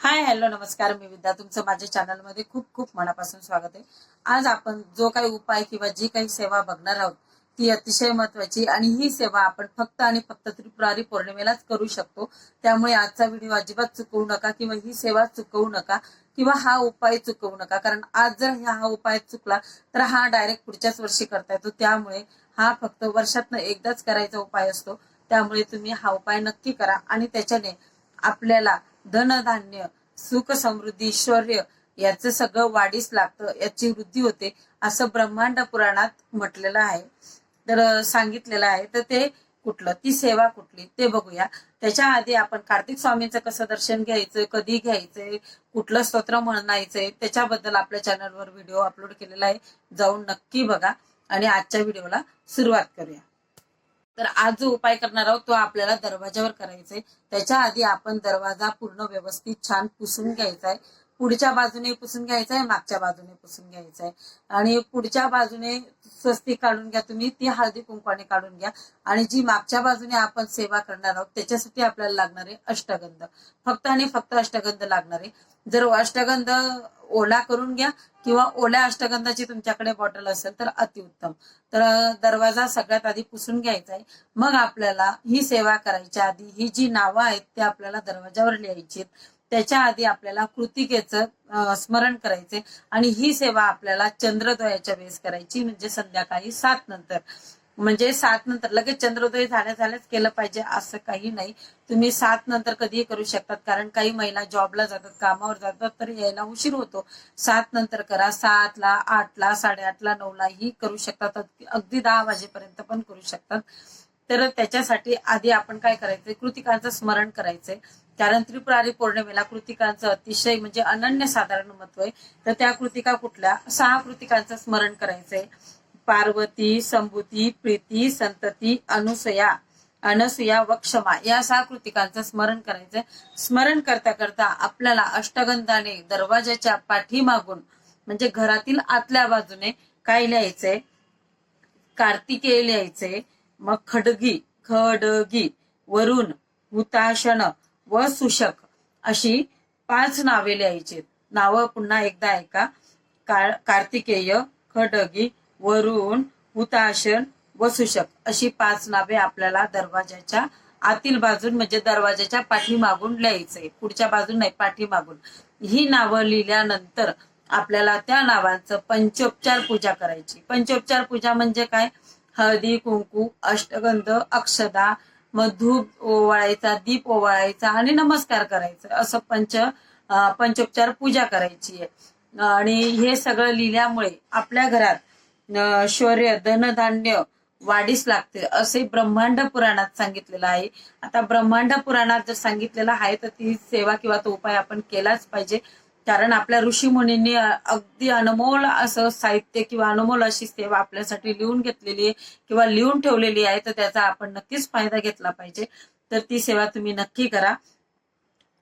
Hi hello नमस्कार. मी विद्या. तुमचं माझ्या चॅनलमध्ये खूप खूप मनापासून स्वागत आहे. आज आपण जो काही उपाय किंवा जी काही सेवा बघणार आहोत ती अतिशय महत्वाची आणि ही सेवा आपण फक्त आणि फक्त त्रिपुरारी पौर्णिमेलाच करू शकतो. त्यामुळे आजचा व्हिडिओ अजिबात चुकवू नका किंवा ही सेवा चुकवू नका किंवा हा उपाय चुकवू नका. कारण आज जर हा उपाय चुकला तर हा डायरेक्ट पुढच्याच वर्षी करता येतो. त्यामुळे हा फक्त वर्षातनं एकदाच करायचा उपाय असतो. त्यामुळे तुम्ही हा उपाय नक्की करा आणि त्याच्याने आपल्याला धनधान्य सुख समृद्धी ऐश्वर्य याचं सगळं वाढीस लागतं याची वृद्धी होते असं ब्रह्मांड पुराणात म्हटलेलं आहे. तर सांगितलेलं आहे. तर ते कुठलं? ती सेवा कुठली? ते बघूया. त्याच्या आधी आपण कार्तिक स्वामींचं कसं दर्शन घ्यायचं कधी घ्यायचंय कुठलं स्तोत्र म्हणायचंय त्याच्याबद्दल आपल्या चॅनलवर व्हिडिओ अपलोड केलेला आहे. जाऊन नक्की बघा. आणि आजच्या व्हिडिओला सुरुवात करूया. तर आज जो उपाय करणार आहोत तो आपल्याला दरवाजावर करायचा आहे त्याच्या आधी आपण दरवाजा पूर्ण व्यवस्थित छान पुसून घ्यायचा आहे. पुढच्या बाजूने पुसून घ्यायचा आहे मागच्या बाजूने पुसून घ्यायचा आहे आणि पुढच्या बाजूने स्वस्ती काढून घ्या तुम्ही ती हळदी कुंकवाने काढून घ्या. आणि जी मागच्या बाजूने आपण सेवा करणार आहोत त्याच्यासाठी आपल्याला लागणार आहे अष्टगंध. फक्त आणि फक्त अष्टगंध लागणार आहे. जर अष्टगंध ओला करून घ्या किंवा ओल्या अष्टगंधाची तुमच्याकडे बॉटल असेल तर अतिउत्तम. तर दरवाजा सगळ्यात आधी पुसून घ्यायचा आहे मग आपल्याला ही सेवा करायच्या आधी ही जी नावं आहेत ते आपल्याला दरवाजावर लिहायची आहेत त्याच्या आधी आपल्याला कृतिकेचं स्मरण करायचे आणि ही सेवा आपल्याला चंद्रोदयाच्या वेळेस करायची म्हणजे संध्याकाळी सात नंतर. म्हणजे सात नंतर लगेच चंद्रोदय झाल्या झाल्याच केलं पाहिजे असं काही नाही. तुम्ही सात नंतर कधीही करू शकतात कारण काही महिला जॉबला जातात कामावर जातात तर यायला उशीर होतो. सात नंतर करा सातला आठला साडेआठला नऊला ही करू शकतात अगदी- अगदी दहा वाजेपर्यंत पण करू शकतात. तर त्याच्यासाठी आधी आपण काय करायचंय कृतिकांचं स्मरण करायचंय कारण त्रिपुरारी पौर्णिमेला कृतिकांचं अतिशय म्हणजे अनन्य साधारण महत्त्व आहे. तर त्या कृतिका कुठल्या? सहा कृतिकांचं स्मरण करायचंय. पार्वती संभूती प्रीती संतती अनुसया अनसुया व क्षमा या सहा कृतिकांचं स्मरण करायचंय. स्मरण करता करता आपल्याला अष्टगंधाने दरवाजाच्या पाठीमागून म्हणजे घरातील आतल्या बाजूने काय लिहायचंय? कार्तिकेय लिहायचे मग खडगी खडगी वरुण हुताशन व सुशक अशी पाच नावे लिहायची. नावं पुन्हा एकदा ऐका. का- कार्तिकेय खडगी वरुण हुताशन व सुशक अशी पाच नावे आपल्याला दरवाजाच्या आतील बाजून म्हणजे दरवाजाच्या पाठीमागून लिहायचंय. पुढच्या बाजून नाही पाठीमागून. ही नावं लिहिल्यानंतर आपल्याला त्या नावांचं पंचोपचार पूजा करायची. पंचोपचार पूजा म्हणजे काय? हळदी कुंकू अष्टगंध अक्षदा मग धूप ओवाळायचा दीप ओवाळायचा आणि नमस्कार करायचा. असं पंच पंचोपचार पूजा करायची आहे. आणि हे सगळं लिहिल्यामुळे आपल्या घरात शौर्य धनधान्य वाढीस लागते असे ब्रह्मांड पुराणात सांगितलेलं आहे. आता ब्रह्मांड पुराणात जर सांगितलेलं आहे तर ती सेवा किंवा तो उपाय आपण केलाच पाहिजे. कारण आपल्या ऋषी मुनींनी अगदी अनमोल असं साहित्य किंवा अनमोल अशी सेवा आपल्यासाठी लिहून घेतलेली आहे किंवा लिहून ठेवलेली आहे तर त्याचा आपण नक्कीच फायदा घेतला पाहिजे. तर ती सेवा तुम्ही नक्की करा.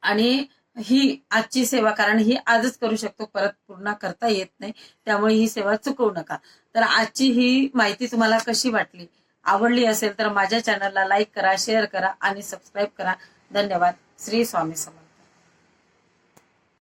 आणि ही आजची सेवा कारण ही आजच करू शकतो परत पूर्ण करता येत नाही त्यामुळे ही सेवा चुकवू नका. तर आजची ही माहिती तुम्हाला कशी वाटली? आवडली असेल तर माझ्या चॅनलला लाईक करा शेअर करा आणि सबस्क्राईब करा. धन्यवाद. श्री स्वामी समर्थ.